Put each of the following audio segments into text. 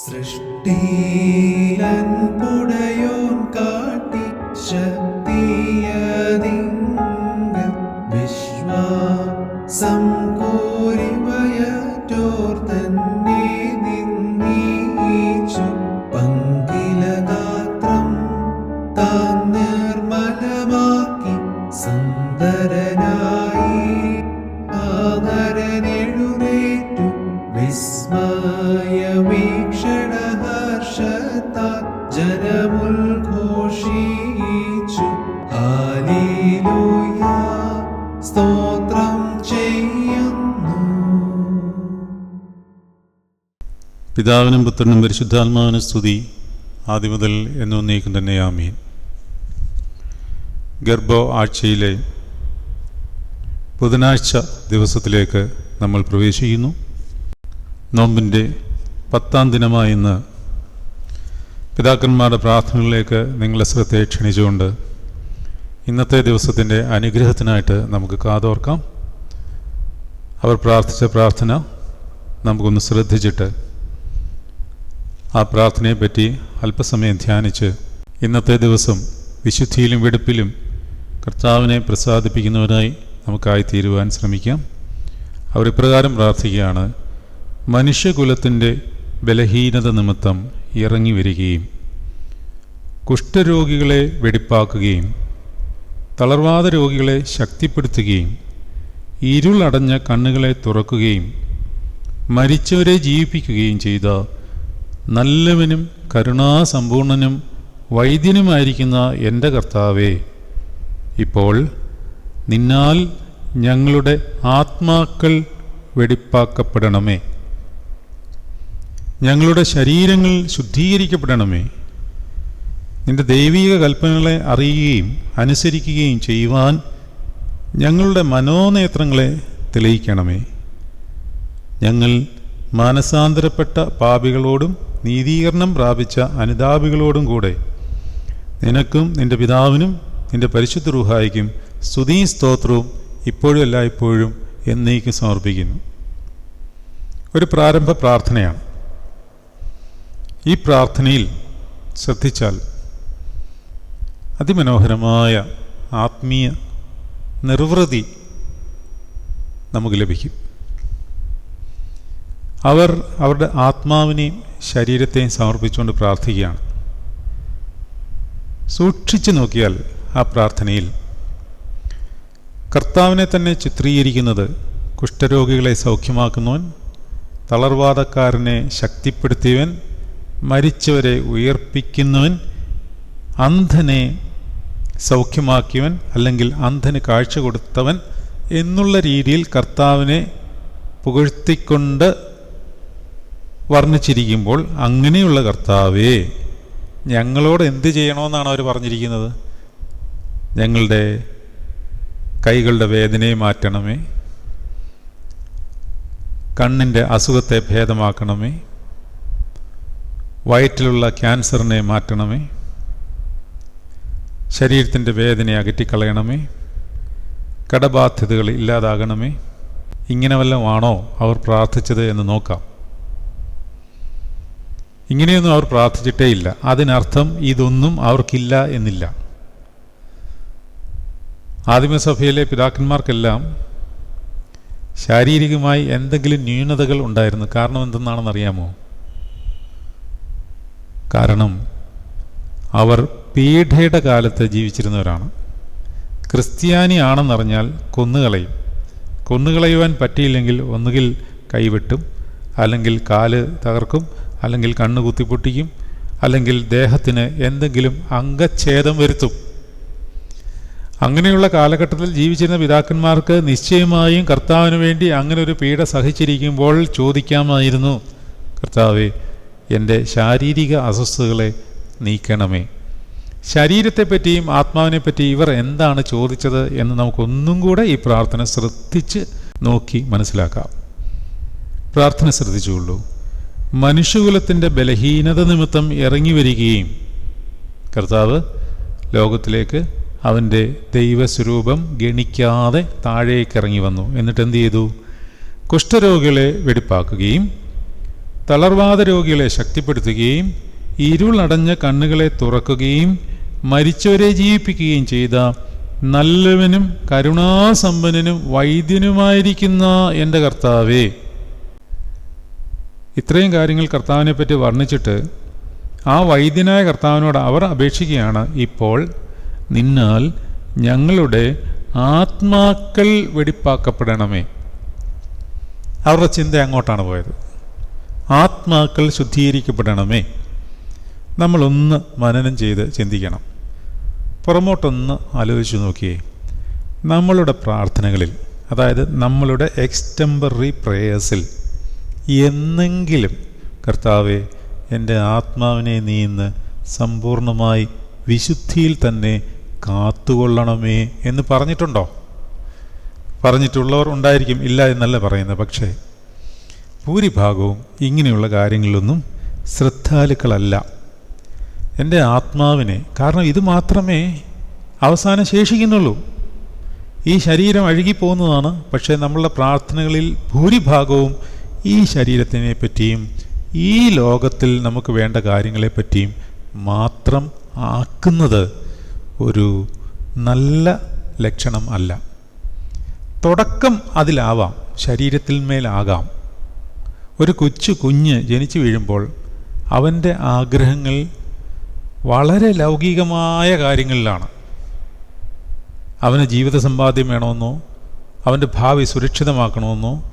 സൃഷ്ടിയിലൻ പുടയോൻ കാട്ടി ശക്തിയതിങ്ക സ്തോത്രം ചെയ്യുന്നു. പിതാവിനും പുത്രനും പരിശുദ്ധാത്മാവിനും സ്തുതി. ആദ്യം മുതൽ എന്നൊന്നേക്കും തന്നെ ആമീൻ. ഗർഭോ ആഴ്ചയിലെ ബുധനാഴ്ച ദിവസത്തിലേക്ക് നമ്മൾ പ്രവേശിക്കുന്നു. നോമ്പിന്റെ പത്താം ദിനമായ ഇന്ന് പിതാക്കന്മാരുടെ പ്രാർത്ഥനകളിലേക്ക് നിങ്ങളെ ശ്രദ്ധയെ ക്ഷണിച്ചുകൊണ്ട് ഇന്നത്തെ ദിവസത്തിന്റെ അനുഗ്രഹത്തിനായിട്ട് നമുക്ക് കാതോർക്കാം. അവർ പ്രാർത്ഥിച്ച പ്രാർത്ഥന നമുക്കൊന്ന് ശ്രദ്ധിച്ചിട്ട് ആ പ്രാർത്ഥനയെ പ്രാർത്ഥനയെപ്പറ്റി അല്പസമയം ധ്യാനിച്ച് ഇന്നത്തെ ദിവസം വിശുദ്ധിയിലും വെടുപ്പിലും കർത്താവിനെ പ്രസാദിപ്പിക്കുന്നവരായി നമുക്കായി തീരുവാൻ ശ്രമിക്കാം. അവർ ഇപ്രകാരം പ്രാർത്ഥിക്കുകയാണ്. മനുഷ്യകുലത്തിന്റെ ബലഹീനത നിമിത്തം ഇറങ്ങി വരികയും കുഷ്ഠരോഗികളെ വെടിപ്പാക്കുകയും തളർവാദ രോഗികളെ ശക്തിപ്പെടുത്തുകയും ഇരുളടഞ്ഞ കണ്ണുകളെ തുറക്കുകയും മരിച്ചവരെ ജീവിപ്പിക്കുകയും ചെയ്ത നല്ലവനും കരുണാസമ്പൂർണനും വൈദ്യനുമായിരിക്കുന്ന എന്റെ കർത്താവേ ഇപ്പോൾ നിന്നാൽ ഞങ്ങളുടെ ആത്മാക്കൾ വെടിപ്പാക്കപ്പെടണമേ. ഞങ്ങളുടെ ശരീരങ്ങൾ ശുദ്ധീകരിക്കപ്പെടണമേ. നിന്റെ ദൈവിക കൽപ്പനകളെ അറിയുകയും അനുസരിക്കുകയും ചെയ്യുവാൻ ഞങ്ങളുടെ മനോനേത്രങ്ങളെ തെളിയിക്കണമേ. ഞങ്ങൾ മാനസാന്തരപ്പെട്ട പാപികളോടും നീതീകരണം പ്രാപിച്ച അനുതാപികളോടും കൂടെ നിനക്കും നിന്റെ പിതാവിനും നിന്റെ പരിശുദ്ധ റുഹായിക്കും സ്തുതി സ്തോത്രവും ഇപ്പോഴും എല്ലായ്പ്പോഴും എന്നേക്കും സമർപ്പിക്കുന്നു. ഒരു പ്രാരംഭ പ്രാർത്ഥനയാണ്. ഈ പ്രാർത്ഥനയിൽ ശ്രദ്ധിച്ചാൽ അതിമനോഹരമായ ആത്മീയ നിർവൃതി നമുക്ക് ലഭിക്കും. അവർ അവരുടെ ആത്മാവിനെയും ശരീരത്തെയും സമർപ്പിച്ചുകൊണ്ട് പ്രാർത്ഥിക്കുകയാണ്. സൂക്ഷിച്ചു നോക്കിയാൽ ആ പ്രാർത്ഥനയിൽ കർത്താവിനെ തന്നെ ചിത്രീകരിക്കുന്നത് കുഷ്ഠരോഗികളെ സൗഖ്യമാക്കുന്നവൻ തളർവാദക്കാരനെ ശക്തിപ്പെടുത്തിയവൻ മരിച്ചവരെ ഉയർപ്പിക്കുന്നവൻ അന്ധനെ സൗഖ്യമാക്കിയവൻ അല്ലെങ്കിൽ അന്ധന് കാഴ്ച കൊടുത്തവൻ എന്നുള്ള രീതിയിൽ കർത്താവിനെ പുകഴ്ത്തിക്കൊണ്ട് വർണിച്ചിരിക്കുമ്പോൾ അങ്ങനെയുള്ള കർത്താവേ ഞങ്ങളോട് എന്ത് ചെയ്യണമെന്നാണ് അവർ പറഞ്ഞിരിക്കുന്നത്? ഞങ്ങളുടെ കൈകളുടെ വേദനയെ മാറ്റണമേ കണ്ണിന്റെ അസുഖത്തെ ഭേദമാക്കണമേ വയറ്റിലുള്ള ക്യാൻസറിനെ മാറ്റണമേ. ശരീരത്തിന്റെ വേദനയെ അകറ്റിക്കളയണമേ. കടബാധ്യതകൾ ഇല്ലാതാകണമേ. ഇങ്ങനെ വല്ലതുമാണോ അവർ പ്രാർത്ഥിച്ചത് എന്ന് നോക്കാം. ഇങ്ങനെയൊന്നും അവർ പ്രാർത്ഥിച്ചിട്ടേ ഇല്ല. അതിനർത്ഥം ഇതൊന്നും അവർക്കില്ല എന്നില്ല. ആദിമസഭയിലെ പിതാക്കന്മാർക്കെല്ലാം ശാരീരികമായി എന്തെങ്കിലും ന്യൂനതകൾ ഉണ്ടായിരുന്നു. കാരണം എന്തെന്നാണെന്ന് അറിയാമോ കാരണം അവർ പീഠയുടെ കാലത്ത് ജീവിച്ചിരുന്നവരാണ്. ക്രിസ്ത്യാനി ആണെന്നറിഞ്ഞാൽ കൊന്നുകളയും. കൊന്നുകളയുവാൻ പറ്റിയില്ലെങ്കിൽ ഒന്നുകിൽ കൈവെട്ടും അല്ലെങ്കിൽ കാൽ തകർക്കും അല്ലെങ്കിൽ കണ്ണ് കുത്തിപ്പൊട്ടിക്കും അല്ലെങ്കിൽ ദേഹത്തിന് എന്തെങ്കിലും അംഗച്ഛേദം വരുത്തും. അങ്ങനെയുള്ള കാലഘട്ടത്തിൽ ജീവിച്ചിരുന്ന പിതാക്കന്മാർക്ക് നിശ്ചയമായും കർത്താവിന് വേണ്ടി അങ്ങനെ ഒരു പീഡ സഹിച്ചിരിക്കുമ്പോൾ ചോദിക്കാമായിരുന്നു കർത്താവെ എന്റെ ശാരീരിക അസ്വസ്ഥതകളെ നീക്കണമേ. ശരീരത്തെപ്പറ്റിയും ആത്മാവിനെപ്പറ്റി ഇവർ എന്താണ് ചോദിച്ചത് എന്ന് നമുക്കൊന്നും കൂടെ ഈ പ്രാർത്ഥന ശ്രദ്ധിച്ച് നോക്കി മനസ്സിലാക്കാം. പ്രാർത്ഥന ശ്രദ്ധിച്ചുകൊള്ളൂ. മനുഷ്യകുലത്തിന്റെ ബലഹീനത നിമിത്തം ഇറങ്ങി വരികയും കർത്താവ് ലോകത്തിലേക്ക് അവന്റെ ദൈവസ്വരൂപം ഗണിക്കാതെ താഴേക്കിറങ്ങി വന്നു. എന്നിട്ട് എന്ത് ചെയ്തു? കുഷ്ഠരോഗികളെ വെടിപ്പാക്കുകയും തളർവാദ രോഗികളെ ശക്തിപ്പെടുത്തുകയും ഇരുളടഞ്ഞ കണ്ണുകളെ തുറക്കുകയും മരിച്ചവരെ ജീവിപ്പിക്കുകയും ചെയ്ത നല്ലവനും കരുണാസമ്പന്നനും വൈദ്യനുമായിരിക്കുന്ന എന്റെ കർത്താവേ. ഇത്രയും കാര്യങ്ങൾ കർത്താവിനെ പറ്റി വർണിച്ചിട്ട് ആ വൈദ്യനായ കർത്താവിനോട് അവർ അപേക്ഷിക്കുകയാണ് ഇപ്പോൾ നിന്നാൽ ഞങ്ങളുടെ ആത്മാക്കൾ വെടിപ്പാക്കപ്പെടണമേ. അവരുടെ ചിന്ത അങ്ങോട്ടാണ് പോയത്. ആത്മാക്കൾ ശുദ്ധീകരിക്കപ്പെടണമേ. നമ്മളൊന്ന് മനനം ചെയ്ത് ചിന്തിക്കണം. പുറമോട്ടൊന്ന് ആലോചിച്ച് നോക്കിയേ. നമ്മളുടെ പ്രാർത്ഥനകളിൽ അതായത് നമ്മളുടെ എക്സ്റ്റംബറി പ്രേയേഴ്സിൽ എന്നെങ്കിലും കർത്താവെ എന്റെ ആത്മാവിനെ നീ ഇന്ന് സമ്പൂർണമായി വിശുദ്ധിയിൽ തന്നെ കാത്തുകൊള്ളണമേ എന്ന് പറഞ്ഞിട്ടുണ്ടോ? പറഞ്ഞിട്ടുള്ളവർ ഉണ്ടായിരിക്കും ഇല്ല എന്നല്ല പറയുന്നത്. പക്ഷേ ഭൂരിഭാഗവും ഇങ്ങനെയുള്ള കാര്യങ്ങളിലൊന്നും ശ്രദ്ധാലുക്കളല്ല. എന്റെ ആത്മാവിനെ കാരണം ഇത് മാത്രമേ അവസാനം ശേഷിക്കുന്നുള്ളൂ. ഈ ശരീരം അഴുകിപ്പോകുന്നതാണ് പക്ഷേ നമ്മളുടെ പ്രാർത്ഥനകളിൽ ഭൂരിഭാഗവും ഈ ശരീരത്തിനെ പറ്റിയും ഈ ലോകത്തിൽ നമുക്ക് വേണ്ട കാര്യങ്ങളെ പറ്റിയും മാത്രം ആക്കുന്നത് ഒരു നല്ല ലക്ഷണം അല്ല. തുടക്കം അതിലാവാം ശരീരത്തിൽ മേലാകാം ഒരു കൊച്ചു കുഞ്ഞ് ജനിച്ചു വീഴുമ്പോൾ അവന്റെ ആഗ്രഹങ്ങൾ വളരെ ലൗകികമായ കാര്യങ്ങളിലാണ്. അവന് ജീവിത സമ്പാദ്യം വേണമെന്നോ അവന്റെ ഭാവി സുരക്ഷിതമാക്കണമെന്നോ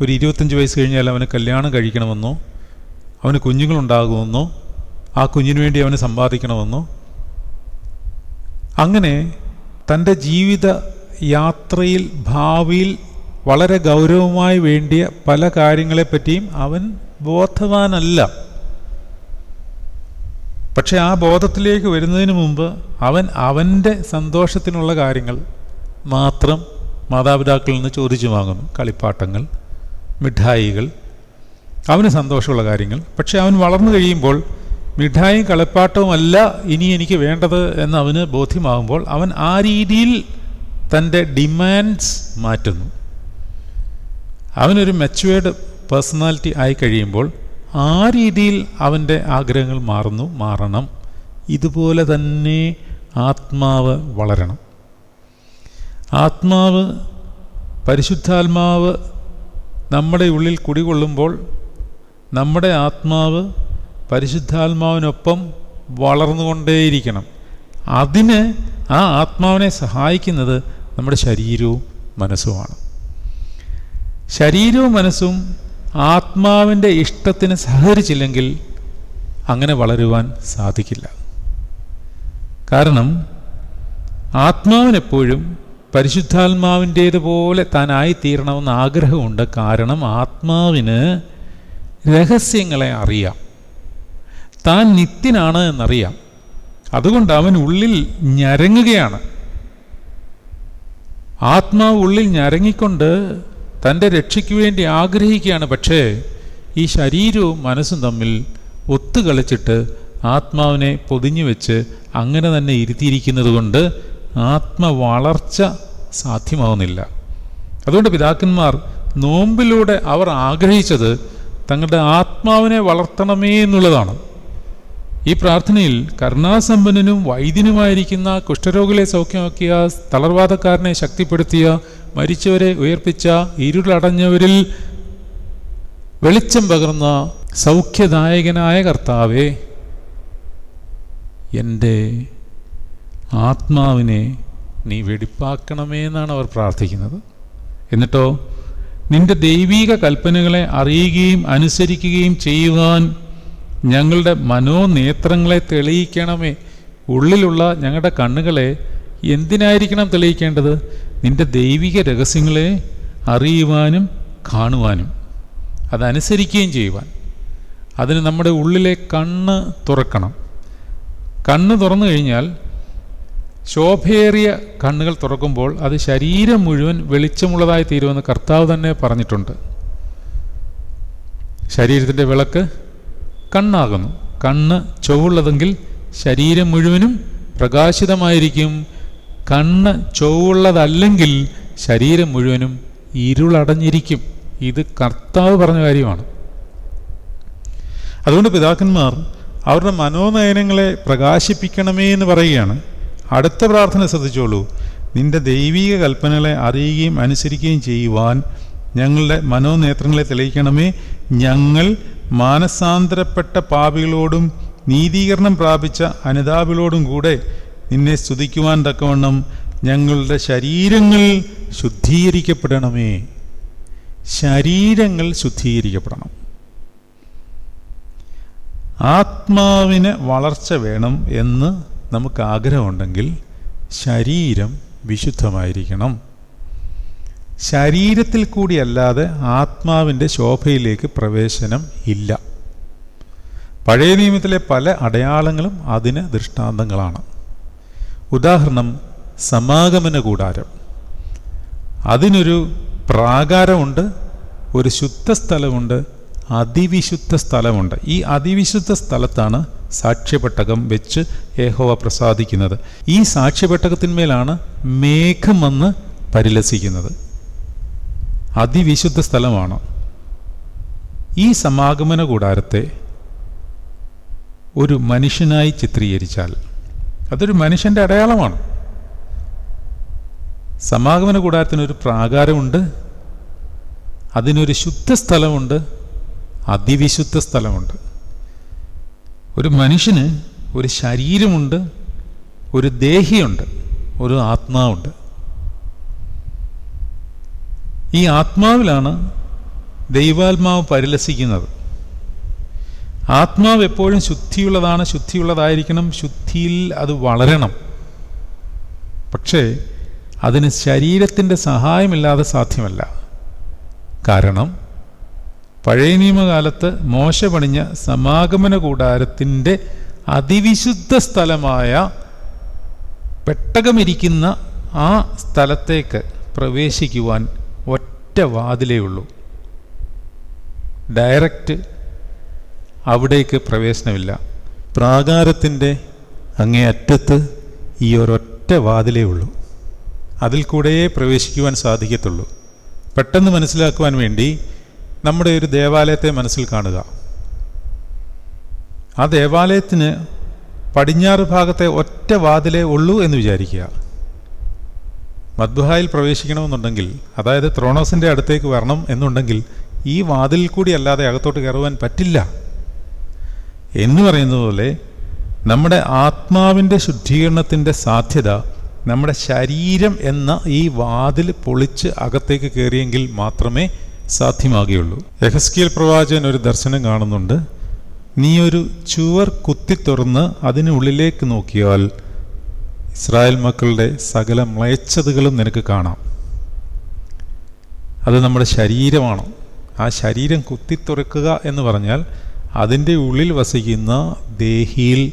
ഒരു ഇരുപത്തഞ്ച് വയസ്സ് കഴിഞ്ഞാൽ അവന് കല്യാണം കഴിക്കണമെന്നോ അവന് കുഞ്ഞുങ്ങളുണ്ടാകുമെന്നോ ആ കുഞ്ഞിനു വേണ്ടി അവന് സമ്പാദിക്കണമെന്നോ. അങ്ങനെ തന്റെ ജീവിത യാത്രയിൽ ഭാവിയിൽ വളരെ ഗൗരവമായി വേണ്ടിയ പല കാര്യങ്ങളെപ്പറ്റിയും അവൻ ബോധവാനല്ല. പക്ഷെ ആ ബോധത്തിലേക്ക് വരുന്നതിന് മുമ്പ് അവൻ അവന്റെ സന്തോഷത്തിനുള്ള കാര്യങ്ങൾ മാത്രം മാതാപിതാക്കളിൽ നിന്ന് ചോദിച്ചു വാങ്ങുന്നു. കളിപ്പാട്ടങ്ങൾ മിഠായികൾ അവന് സന്തോഷമുള്ള കാര്യങ്ങൾ. പക്ഷെ അവൻ വളർന്നു കഴിയുമ്പോൾ മിഠായും കളിപ്പാട്ടവുമല്ല ഇനി എനിക്ക് വേണ്ടത് എന്ന് അവന് ബോധ്യമാകുമ്പോൾ അവൻ ആ രീതിയിൽ തന്റെ ഡിമാൻഡ്സ് മാറ്റുന്നു. അവനൊരു മെച്ചുവേർഡ് പേഴ്സണാലിറ്റി ആയി കഴിയുമ്പോൾ ആ രീതിയിൽ അവന്റെ ആഗ്രഹങ്ങൾ മാറുന്നു മാറണം. ഇതുപോലെ തന്നെ ആത്മാവ് വളരണം. ആത്മാവ് പരിശുദ്ധാത്മാവ് നമ്മുടെ ഉള്ളിൽ കുടികൊള്ളുമ്പോൾ നമ്മുടെ ആത്മാവ് പരിശുദ്ധാത്മാവിനൊപ്പം വളർന്നുകൊണ്ടേയിരിക്കണം. അതിന് ആ ആത്മാവിനെ സഹായിക്കുന്നത് നമ്മുടെ ശരീരവും മനസ്സുമാണ്. ശരീരവും മനസ്സും ആത്മാവിന്റെ ഇഷ്ടത്തിന് സഹകരിച്ചില്ലെങ്കിൽ അങ്ങനെ വളരുവാൻ സാധിക്കില്ല. കാരണം ആത്മാവിനെപ്പോഴും പരിശുദ്ധാത്മാവിന്റേതുപോലെ താനായിത്തീരണമെന്ന് ആഗ്രഹമുണ്ട്. കാരണം ആത്മാവിന് രഹസ്യങ്ങളെ അറിയാം. താൻ നിത്യനാണ് എന്നറിയാം. അതുകൊണ്ട് അവൻ ഉള്ളിൽ ഞരങ്ങുകയാണ്. ആത്മാവ് ഉള്ളിൽ ഞരങ്ങിക്കൊണ്ട് തന്റെ രക്ഷയ്ക്ക് വേണ്ടി ആഗ്രഹിക്കുകയാണ് പക്ഷേ ഈ ശരീരവും മനസ്സും തമ്മിൽ ഒത്തുകളിച്ചിട്ട് ആത്മാവിനെ പൊതിഞ്ഞു വെച്ച് അങ്ങനെ തന്നെ ഇരുത്തിയിരിക്കുന്നത് കൊണ്ട് ആത്മവളർച്ച സാധ്യമാവുന്നില്ല. അതുകൊണ്ട് പിതാക്കന്മാർ നോമ്പിലൂടെ അവർ ആഗ്രഹിച്ചത് തങ്ങളുടെ ആത്മാവിനെ വളർത്തണമേ എന്നുള്ളതാണ്. ഈ പ്രാർത്ഥനയിൽ കരുണാസമ്പന്നനും വൈദ്യനുമായിരിക്കുന്ന കുഷ്ഠരോഗികളെ സൗഖ്യമാക്കിയ തളർവാദക്കാരനെ ശക്തിപ്പെടുത്തിയ മരിച്ചവരെ ഉയർപ്പിച്ച ഇരുളടഞ്ഞവരിൽ വെളിച്ചം പകർന്ന സൗഖ്യദായകനായ കർത്താവേ എന്റെ ആത്മാവിനെ നീ വെടിപ്പാക്കണമേ എന്നാണ് അവർ പ്രാർത്ഥിക്കുന്നത്. എന്നിട്ടോ നിന്റെ ദൈവീക കൽപ്പനകളെ അറിയുകയും അനുസരിക്കുകയും ചെയ്യുവാൻ ഞങ്ങളുടെ മനോനേത്രങ്ങളെ തെളിയിക്കണമേ. ഉള്ളിലുള്ള ഞങ്ങളുടെ കണ്ണുകളെ എന്തിനായിരിക്കണം തെളിയിക്കേണ്ടത്? നിന്റെ ദൈവിക രഹസ്യങ്ങളെ അറിയുവാനും കാണുവാനും. അതനുസരിക്കുകയും ചെയ്യുവാൻ. അതിന് നമ്മുടെ ഉള്ളിലെ കണ്ണ് തുറക്കണം. കണ്ണ് തുറന്നു കഴിഞ്ഞാൽ ശോഭയേറിയ കണ്ണുകൾ തുറക്കുമ്പോൾ അത് ശരീരം മുഴുവൻ വെളിച്ചമുള്ളതായി തീരുമെന്ന് കർത്താവ് തന്നെ പറഞ്ഞിട്ടുണ്ട്. ശരീരത്തിന്റെ വിളക്ക് കണ്ണാകുന്നു. കണ്ണ് ചൊവ്വുള്ളതെങ്കിൽ ശരീരം മുഴുവനും പ്രകാശിതമായിരിക്കും. കണ്ണ് ചൊവ്വുള്ളതല്ലെങ്കിൽ ശരീരം മുഴുവനും ഇരുളടഞ്ഞിരിക്കും. ഇത് കർത്താവ് പറഞ്ഞ കാര്യമാണ്. അതുകൊണ്ട് പിതാക്കന്മാർ അവരുടെ മനോനയനങ്ങളെ പ്രകാശിപ്പിക്കണമേ എന്ന് പറയുകയാണ്. അടുത്ത പ്രാർത്ഥന ശ്രദ്ധിച്ചോളൂ. നിന്റെ ദൈവിക കൽപ്പനകളെ അറിയുകയും അനുസരിക്കുകയും ചെയ്യുവാൻ ഞങ്ങളുടെ മനോനേത്രങ്ങളെ തെളിയിക്കണമേ ഞങ്ങൾ മാനസാന്തരപ്പെട്ട പാപികളോടും നീതീകരണം പ്രാപിച്ച അനുതാപികളോടും കൂടെ നിന്നെ സ്തുതിക്കുവാൻ തക്കവണ്ണം ഞങ്ങളുടെ ശരീരങ്ങൾ ശുദ്ധീകരിക്കപ്പെടണമേ. ശരീരങ്ങൾ ശുദ്ധീകരിക്കപ്പെടണം. ആത്മാവിന് വളർച്ച വേണം എന്ന് നമുക്ക് ആഗ്രഹമുണ്ടെങ്കിൽ ശരീരം വിശുദ്ധമായിരിക്കണം. ശരീരത്തിൽ കൂടിയല്ലാതെ ആത്മാവിന്റെ ശോഭയിലേക്ക് പ്രവേശനം ഇല്ല. പഴയ നിയമത്തിലെ പല അടയാളങ്ങളും അതിന് ദൃഷ്ടാന്തങ്ങളാണ്. ഉദാഹരണം സമാഗമന കൂടാരം. അതിനൊരു പ്രാകാരമുണ്ട് ഒരു ശുദ്ധ സ്ഥലമുണ്ട് അതിവിശുദ്ധ സ്ഥലമുണ്ട്. ഈ അതിവിശുദ്ധ സ്ഥലത്താണ് സാക്ഷ്യപെട്ടകം വെച്ച് ഏഹോവ പ്രസാദിക്കുന്നത്. ഈ സാക്ഷ്യപെട്ടകത്തിന്മേലാണ് വന്ന് പരിലസിക്കുന്നത്. അതിവിശുദ്ധ സ്ഥലമാണ്. ഈ സമാഗമന കൂടാരത്തെ ഒരു മനുഷ്യനായി ചിത്രീകരിച്ചാൽ അതൊരു മനുഷ്യന്റെ അടയാളമാണ്. സമാഗമന കൂടാരത്തിനൊരു പ്രാകാരമുണ്ട് അതിനൊരു ശുദ്ധ സ്ഥലമുണ്ട് അതിവിശുദ്ധ സ്ഥലമുണ്ട്. ഒരു മനുഷ്യന് ഒരു ശരീരമുണ്ട് ഒരു ദേഹിയുണ്ട് ഒരു ആത്മാവുണ്ട്. ഈ ആത്മാവിലാണ് ദൈവാത്മാവ് പരിലസിക്കുന്നത്. ആത്മാവ് എപ്പോഴും ശുദ്ധിയുള്ളതാണ് ശുദ്ധിയുള്ളതായിരിക്കണം ശുദ്ധിയിൽ അത് വളരണം. പക്ഷേ അതിന് ശരീരത്തിന്റെ സഹായമില്ലാതെ സാധ്യമല്ല. കാരണം പഴയ നിയമകാലത്ത് മോശ പണിഞ്ഞ സമാഗമന കൂടാരത്തിന്റെ അതിവിശുദ്ധ സ്ഥലമായ പെട്ടകമിരിക്കുന്ന ആ സ്ഥലത്തേക്ക് പ്രവേശിക്കുവാൻ ഒറ്റ വാതിലേ ഉള്ളൂ ഡയറക്റ്റ് അവിടേക്ക് പ്രവേശനമില്ല. പ്രാകാരത്തിന്റെ അങ്ങേ അറ്റത്ത് ഈ ഒരൊറ്റ വാതിലേ ഉള്ളൂ അതിൽ കൂടെയേ പ്രവേശിക്കുവാൻ സാധിക്കത്തുള്ളൂ. പെട്ടെന്ന് മനസ്സിലാക്കുവാൻ വേണ്ടി നമ്മുടെ ഒരു ദേവാലയത്തെ മനസ്സിൽ കാണുക. ആ ദേവാലയത്തിന് പടിഞ്ഞാറ് ഭാഗത്തെ ഒറ്റ വാതിലേ ഉള്ളൂ എന്ന് വിചാരിക്കുക. മദ്ബഹായിൽ പ്രവേശിക്കണമെന്നുണ്ടെങ്കിൽ അതായത് ത്രോണോസിന്റെ അടുത്തേക്ക് വരണം എന്നുണ്ടെങ്കിൽ ഈ വാതിലിൽ കൂടി അല്ലാതെ അകത്തോട്ട് കയറുവാൻ പറ്റില്ല. എന്ന് പറയുന്നത് പോലെ നമ്മുടെ ആത്മാവിന്റെ ശുദ്ധീകരണത്തിന്റെ സാധ്യത നമ്മുടെ ശരീരം എന്ന ഈ വാതിൽ പൊളിച്ച് അകത്തേക്ക് കയറിയെങ്കിൽ മാത്രമേ സാധ്യമാകുകയുള്ളൂ. എഹസ്കിയൽ പ്രവാചകൻ ഒരു ദർശനം കാണുന്നുണ്ട്. നീ ഒരു ചുവർ കുത്തി തുറന്ന് അതിനുള്ളിലേക്ക് നോക്കിയാൽ ഇസ്രായേൽ മക്കളുടെ സകല മ്ലേച്ഛതകളും നിനക്ക് കാണാം. അത് നമ്മുടെ ശരീരമാണ്. ആ ശരീരം കുത്തിത്തുറക്കുക എന്ന് പറഞ്ഞാൽ അതിന്റെ ഉള്ളിൽ വസിക്കുന്ന ദേഹിയിൽ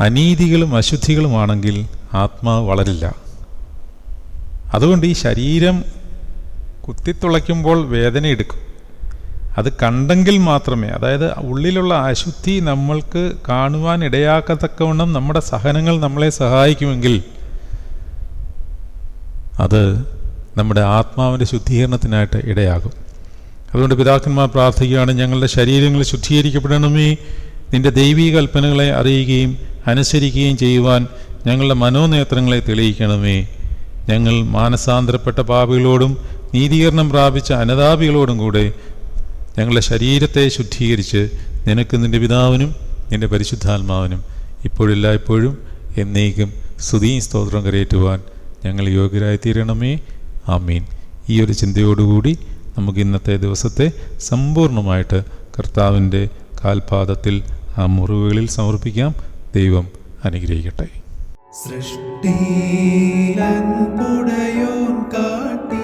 അനീതികളും അശുദ്ധികളുമാണെങ്കിൽ ആത്മാവ് വളരില്ല. അതുകൊണ്ട് ഈ ശരീരം കുത്തിത്തുളയ്ക്കുമ്പോൾ വേദന എടുക്കും അത് കണ്ടെങ്കിൽ മാത്രമേ അതായത് ഉള്ളിലുള്ള അശുദ്ധി നമ്മൾക്ക് കാണുവാൻ ഇടയാക്കത്തക്കവണ്ണം നമ്മുടെ സഹനങ്ങൾ നമ്മളെ സഹായിക്കുമെങ്കിൽ അത് നമ്മുടെ ആത്മാവിന്റെ ശുദ്ധീകരണത്തിനായിട്ട് ഇടയാകും. അതുകൊണ്ട് പിതാക്കന്മാർ പ്രാർത്ഥിക്കുകയാണ് ഞങ്ങളുടെ ശരീരങ്ങൾ ശുദ്ധീകരിക്കപ്പെടണമേ. നിന്റെ ദൈവീ കൽപ്പനകളെ അറിയുകയും അനുസരിക്കുകയും ചെയ്യുവാൻ ഞങ്ങളുടെ മനോനേത്രങ്ങളെ തെളിയിക്കണമേ. ഞങ്ങൾ മാനസാന്തരപ്പെട്ട പാപികളോടും നീതീകരണം പ്രാപിച്ച അനതാപികളോടും കൂടെ ഞങ്ങളുടെ ശരീരത്തെ ശുദ്ധീകരിച്ച് നിനക്ക് നിന്റെ പിതാവിനും നിന്റെ പരിശുദ്ധാത്മാവിനും ഇപ്പോഴെല്ലായ്പ്പോഴും എന്നേക്കും സ്തുതിയും സ്തോത്രം കരയേറ്റുവാൻ ഞങ്ങൾ യോഗ്യരായി തീരണമേ ആമീൻ. ഈ ഒരു ചിന്തയോടുകൂടി നമുക്ക് ഇന്നത്തെ ദിവസത്തെ സമ്പൂർണമായിട്ട് കർത്താവിന്റെ കാൽപാദത്തിൽ ആ മുറിവുകളിൽ സമർപ്പിക്കാം. ദൈവം അനുഗ്രഹിക്കട്ടെ. സൃഷ്ടി പുടയോൻ കാട്ടി